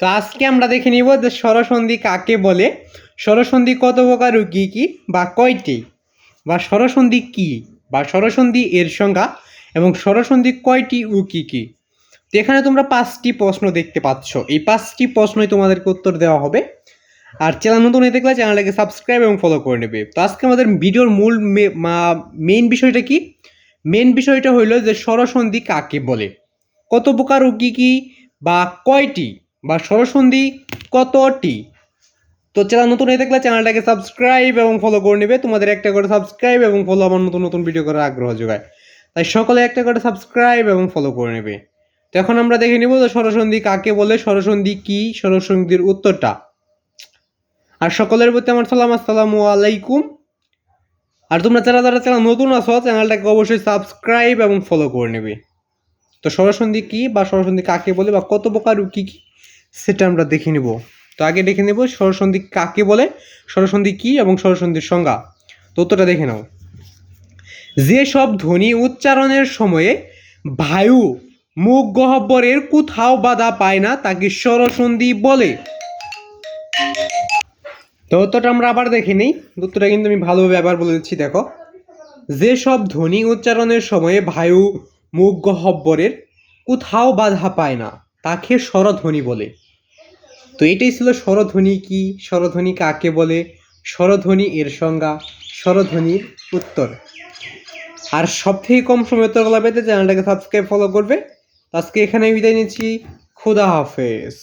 তো আজকে আমরা দেখে নিব যে স্বরসন্ধি কাকে বলে? স্বরসন্ধি কত প্রকার ও কী কী বা কয়টি? বা স্বরসন্ধি কী? বা স্বরসন্ধি এর সংজ্ঞা এবং স্বরসন্ধি কয়টি ও কী কী? তো এখানে তোমরা পাঁচটি প্রশ্ন দেখতে পাচ্ছ। এই পাঁচটি প্রশ্নই তোমাদেরকে উত্তর দেওয়া হবে। আর চ্যানেল নতুন হয়ে দেখলে চ্যানেলটাকে সাবস্ক্রাইব এবং ফলো করে নেবে। তো আজকে আমাদের ভিডিওর মূল মেইন বিষয়টা কি? মেন বিষয়টা হইল যে স্বরসন্ধি কাকে বলে? কত প্রকার ও কী কী বা কয়টি? বা স্বরসন্ধি কতটি? তো চ্যানেল নতুন হয়ে থাকলে চ্যানেলটাকে সাবস্ক্রাইব এবং ফলো করে নেবে। তোমাদের একটা করে সাবস্ক্রাইব এবং ফলো আমার নতুন নতুন ভিডিও করার আগ্রহ যোগায়। তাই সকলে একটা করে সাবস্ক্রাইব এবং ফলো করে নেবে। তো এখন আমরা দেখে নিব যে স্বরসন্ধি কাকে বলে, স্বরসন্ধি কি, স্বরসন্ধির উত্তরটা। আর সকলের প্রতি আমার সালাম, আসসালামু আলাইকুম। আর তোমরা যারা যারা চ্যানেল নতুন আছো, চ্যানেলটাকে অবশ্যই সাবস্ক্রাইব এবং ফলো করে নেবে। তো স্বরসন্ধি কি বা স্বরসন্ধি কাকে বলে বা কত প্রকার কি কি সেটা আমরা দেখে নেব। তো আগে দেখে নেব স্বরসন্ধি কাকে বলে, স্বরসন্ধি কি এবং স্বরসন্ধির সংজ্ঞা। তো উত্তরটা দেখে নাও। যে সব ধ্বনি উচ্চারণের সময়ে বায়ু, মুখ গহব্বরের কোথাও বাধা পায় না, তাকে স্বরসন্ধি বলে। তো উত্তরটা আমরা আবার দেখে নিই। উত্তরটা কিন্তু আমি ভালোভাবে আবার বলে দিচ্ছি, দেখো। যেসব ধ্বনি উচ্চারণের সময়ে বায়ু, মুখ গহ্বরের কোথাও বাধা পায় না, তাকে স্বরধ্বনি বলে। তো এটাই ছিল স্বরধ্বনি কি? স্বরধ্বনি কাকে বলে? স্বরধ্বনি এর সংজ্ঞা, স্বরধ্বনির উত্তর। আর সব থেকে কম সময় উত্তরগুলো পেতে চ্যানেলটাকে সাবস্ক্রাইব ফলো করবে। আজকে এখানে বিদায় নিচ্ছি। খুদা হাফেজ।